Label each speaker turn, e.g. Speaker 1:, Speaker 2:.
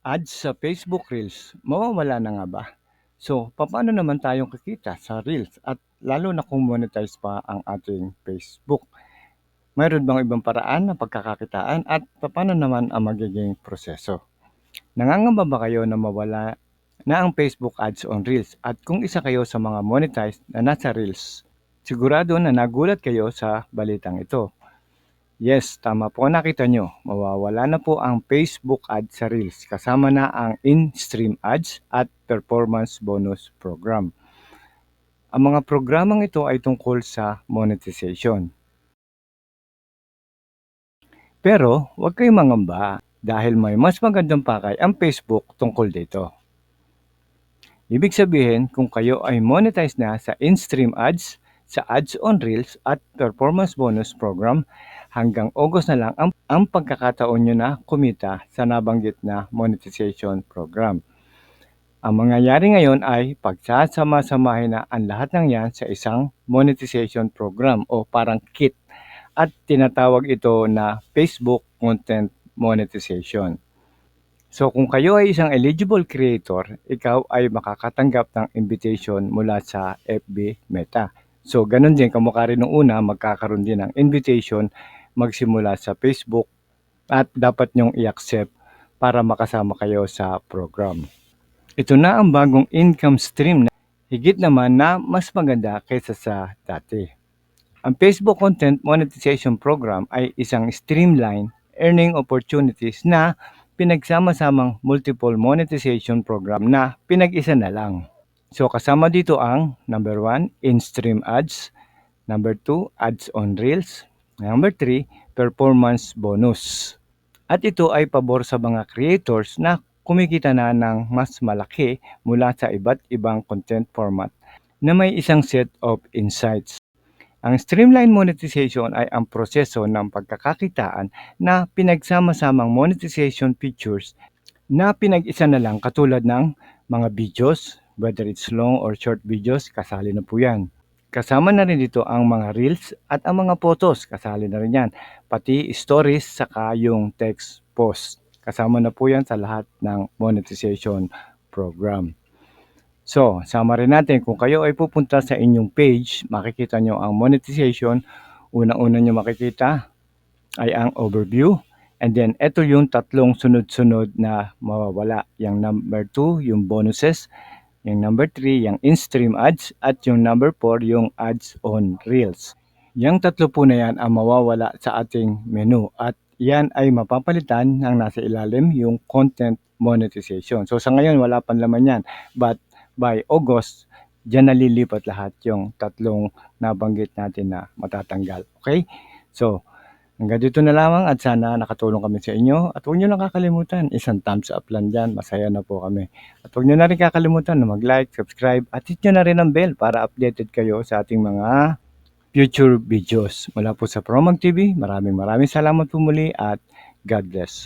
Speaker 1: Ads sa Facebook Reels, mawawala na nga ba? So, paano naman tayong kikita sa Reels at lalo na kung monetize pa ang ating Facebook? Mayroon bang ibang paraan na pagkakakitaan at paano naman ang magiging proseso? Nangangamba ba kayo na mawala na ang Facebook ads on Reels at kung isa kayo sa mga monetized na nasa Reels? Sigurado na nagulat kayo sa balitang ito. Yes, tama po nakita nyo. Mawawala na po ang Facebook ads sa Reels kasama na ang in-stream ads at performance bonus program. Ang mga programang ito ay tungkol sa monetization. Pero huwag kayong mangamba dahil may mas magandang pakay ang Facebook tungkol dito. Ibig sabihin, kung kayo ay monetize na sa in-stream ads, sa ads on Reels at performance bonus program, hanggang August na lang ang, ang pagkakataon nyo na kumita sa nabanggit na monetization program. Ang mangyayari ngayon ay pagsasama-samahin na ang lahat ng yan sa isang monetization program o parang kit at tinatawag ito na Facebook Content Monetization. So kung kayo ay isang eligible creator, ikaw ay makakatanggap ng invitation mula sa FB Meta. So, ganun din, kamukha rin nung una, magkakaroon din ng invitation magsimula sa Facebook at dapat nyong i-accept para makasama kayo sa program. Ito na ang bagong income stream na higit naman na mas maganda kaysa sa dati. Ang Facebook Content Monetization Program ay isang streamline earning opportunities na pinagsama-samang multiple monetization program na pinag-isa na lang. So kasama dito ang number 1, in-stream ads, number 2, ads on Reels, number 3, performance bonus. At ito ay pabor sa mga creators na kumikita na ng mas malaki mula sa iba't ibang content format na may isang set of insights. Ang streamline monetization ay ang proseso ng pagkakakitaan na pinagsama-samang monetization features na pinag-isa na lang katulad ng mga videos, whether it's long or short videos, kasali na po yan. Kasama na rin dito ang mga reels at ang mga photos, kasali na rin yan. Pati stories, saka yung text post. Kasama na po yan sa lahat ng monetization program. So, sama natin, kung kayo ay pupunta sa inyong page, makikita nyo ang monetization. Unang-una nyo makikita ay ang overview. And then, ito yung tatlong sunod-sunod na mawawala. Yung number 2, yung bonuses. Yung number 3, yung in-stream ads. At yung number 4, yung ads on Reels. Yung tatlo po na yan ang mawawala sa ating menu. At yan ay mapapalitan ng nasa ilalim yung content monetization. So sa ngayon wala pang laman yan. But by August, dyan nalilipat lahat yung tatlong nabanggit natin na matatanggal. Okay? So, Hanggang dito na lamang at sana nakatulong kami sa inyo. At huwag nyo lang kakalimutan, isang thumbs up lang dyan. Masaya na po kami. At huwag nyo na rin kakalimutan na mag-like, subscribe, at hit nyo na rin ang bell para updated kayo sa ating mga future videos. Mula po sa Promag TV, maraming maraming salamat po muli at God bless.